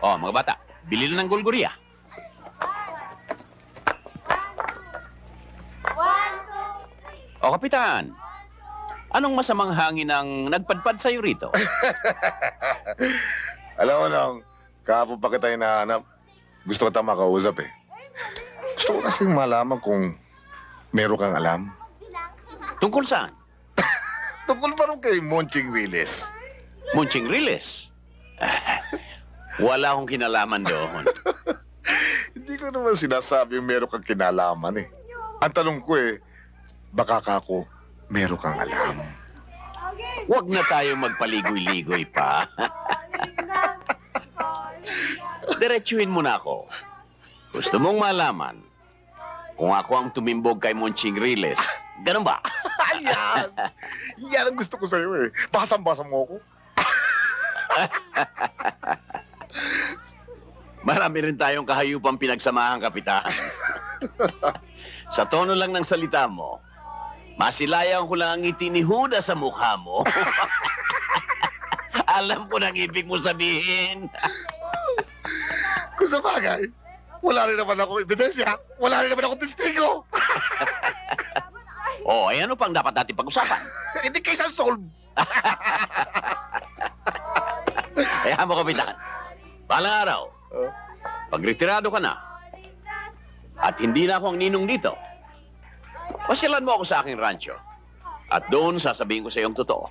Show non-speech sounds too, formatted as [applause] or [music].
Oh, mga bata, bili na ng gulguriya. O, Kapitan, anong masamang hangin ang nagpadpad sa'yo rito? [laughs] Alam mo nang, kahapon pa kita hinahanap. Gusto ko tama makausap eh. Gusto ko kasing malaman kung meron kang alam. Tungkol saan? [laughs] Tungkol pa rin kay Monching Riles. Munching Riles. [laughs] Wala akong kinalaman doon. [laughs] Hindi ko naman sinasabing meron kang kinalaman eh. Ang tanong ko eh, baka ka ako meron kang alam. Huwag na tayo magpaligoy-ligoy pa. [laughs] Diretsuhin mo na ako. Gusto mong malaman kung ako ang tumimbog kay Monching Riles. Ganun ba? [laughs] Ayan! Yan ang gusto ko sa'yo eh. Basang-basa mo ako. Marami rin tayong kahayupang pinagsamahan, Kapitan. [laughs] sa tono lang ng salita mo, masilayan ko lang ang ngiti ni Huda sa mukha mo. [laughs] Alam ko nang ibig mo sabihin. [laughs] Kung sa bagay, wala rin naman ako ebidensya. Wala rin naman ako testigo. Oh, ay ano pang dapat natin pag-usapan? Hindi kaysa solve. Kaya mo, Kapitan. Balang araw, Oh. Pag retirado ka na, at hindi na ako ang ninong dito, pasyalan mo ako sa aking rancho. At doon sasabihin ko sa iyong totoo.